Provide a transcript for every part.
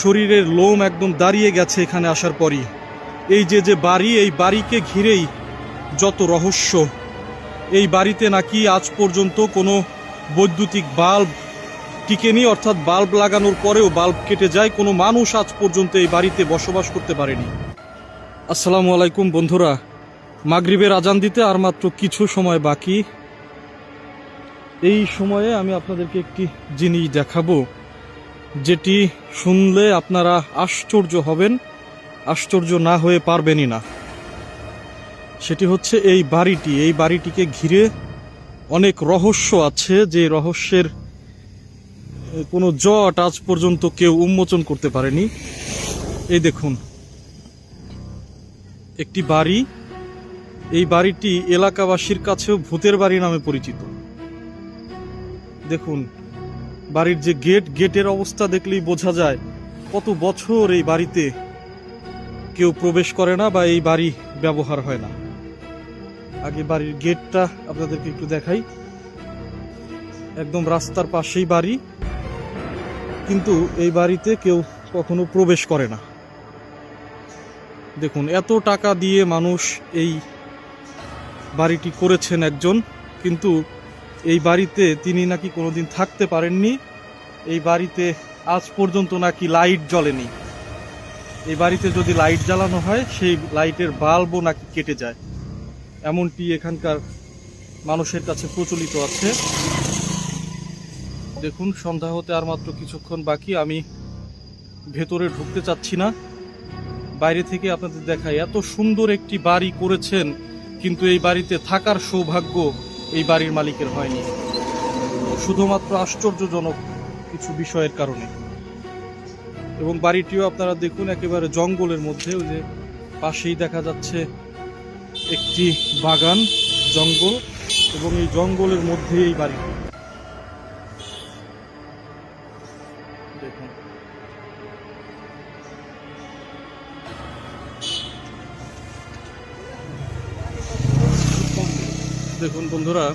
শরীরের লোম একদম দাঁড়িয়ে গেছে এখানে আসার পরই। এই যে যে বাড়ি, এই বাড়িকে ঘিরেই যত রহস্য, এই বাড়িতে নাকি আজ পর্যন্ত কোনো বৈদ্যুতিক বাল্ব টিকেনি, অর্থাৎ বাল্ব লাগানোর পরেও বাল্ব কেটে যায়, কোনো মানুষ আজ পর্যন্ত এই বাড়িতে বসবাস করতে পারেনি। আসসালামু আলাইকুম বন্ধুরা, মাগরিবের আজান দিতে আর মাত্র কিছু সময় বাকি। এই সময়ে আমি আপনাদেরকে একটি জিনিস দেখাবো। যেটি শুনলে আপনারা আশ্চর্য হবেন, আশ্চর্য না হয়ে পারবেনই না। সেটি হচ্ছে এই বাড়িটি। এই বাড়িটিকে ঘিরে অনেক রহস্য আছে, যে রহস্যের কোনো জট আজ পর্যন্ত কেউ উন্মোচন করতে পারেনি। এই দেখুন, একটি বাড়ি। এই বাড়িটি এলাকাবাসীর কাছেও ভূতের বাড়ি নামে পরিচিত। দেখুন বাড়ির যে গেট, গেটের অবস্থা দেখলেই বোঝা যায় কত বছর এই বাড়িতে কেউ প্রবেশ করে না বা এই বাড়ি ব্যবহার হয় না। আগে বাড়ির গেটটা আপনাদেরকে একটু দেখাই। একদম রাস্তার পাশেই বাড়ি, কিন্তু এই বাড়িতে কেউ কখনো প্রবেশ করে না। দেখুন, এত টাকা দিয়ে মানুষ এই বাড়িটি করেছেন একজন, কিন্তু এই বাড়িতে তিনি নাকি কোনোদিন থাকতে পারেননি। এই বাড়িতে আজ পর্যন্ত নাকি লাইট জ্বলেনি। এই বাড়িতে যদি লাইট জ্বালানো হয়, সেই লাইটের বাল্বও নাকি কেটে যায়। এমনটি এখানকার মানুষের কাছে প্রচলিত আছে। দেখুন, সন্ধ্যা হতে আর মাত্র কিছুক্ষণ বাকি। আমি ভেতরে ঢুকতে চাচ্ছি না। বাইরে থেকে আপনাদের দেখাই, এত সুন্দর একটি বাড়ি করেছেন, কিন্তু এই বাড়িতে থাকার সৌভাগ্য এই বাড়ির মালিকের হয়নি। শুধুমাত্র আশ্চর্যজনক কিছু বিষয়ের কারণে। এবং বাড়িটিও আপনারা দেখুন একেবারে জঙ্গলের মধ্যে, ওই যে পাশেই দেখা যাচ্ছে একটি বাগান, জঙ্গল, এবং এই জঙ্গলের মধ্যে এই বাড়িটি। দেখুন। দেখুন বন্ধুরা,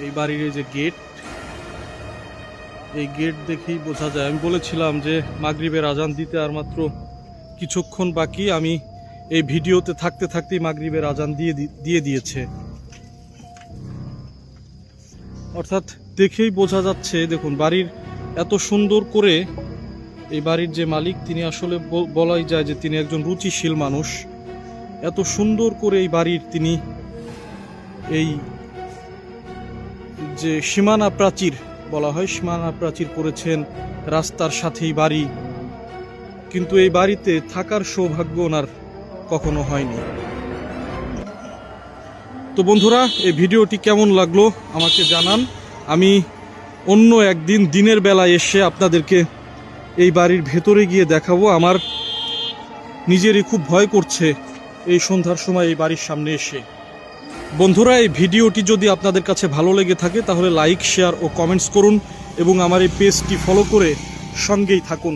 এই বাড়ির যে গেট এই গেট দেখেই বোঝা যায়। আমি বলেছিলাম যে মাগরিবের আজান দিতে আর মাত্র কিছুক্ষণ বাকি। আমি এই ভিডিওতে থাকতে থাকতেই মাগরিবের আজান দিয়ে দিয়ে দিয়েছে। অর্থাৎ দেখেই বোঝা যাচ্ছে, দেখুন, বাড়ির এত সুন্দর করে এই বাড়ির যে মালিক, তিনি আসলে বল- বলাই যায় যে তিনি একজন রুচিশীল মানুষ। এত সুন্দর করে এই বাড়ির তিনি এই যে সীমানা প্রাচীর বলা হয়, সীমানা প্রাচীর করেছেন রাস্তার সাথেই বাড়ি। কিন্তু এই বাড়িতে থাকার সৌভাগ্য ওনার কখনো হয়নি। তো বন্ধুরা, এই ভিডিওটি কেমন লাগল আমাকে জানান। আমি অন্য একদিন দিনের বেলায় এসে আপনাদেরকে এই বাড়ির ভেতরে গিয়ে দেখাবো। আমার নিজেরই খুব ভয় করছে এই সন্ধ্যার সময় এই বাড়ির সামনে এসে। বন্ধুরা, এই ভিডিওটি যদি আপনাদের কাছে ভালো লেগে থাকে, তাহলে লাইক, শেয়ার ও কমেন্টস করুন এবং আমার এই পেজটি ফলো করে সঙ্গেই থাকুন।